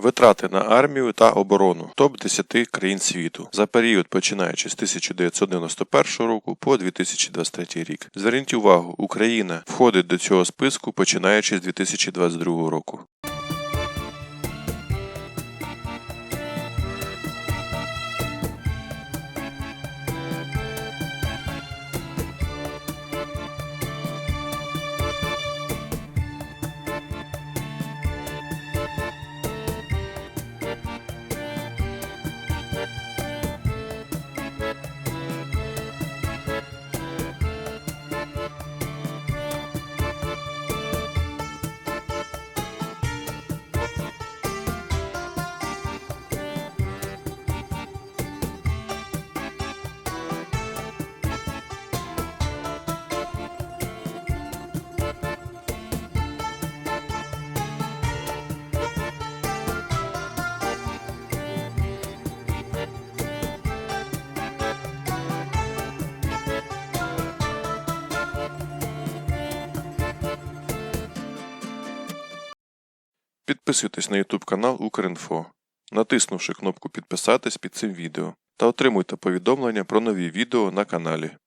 Витрати на армію та оборону топ 10 країн світу за період починаючи з 1991 року по 2023 рік. Зверніть увагу, Україна входить до цього списку починаючи з 2022 року. Підписуйтесь на YouTube канал Укрінфо, натиснувши кнопку Підписатись під цим відео та отримуйте повідомлення про нові відео на каналі.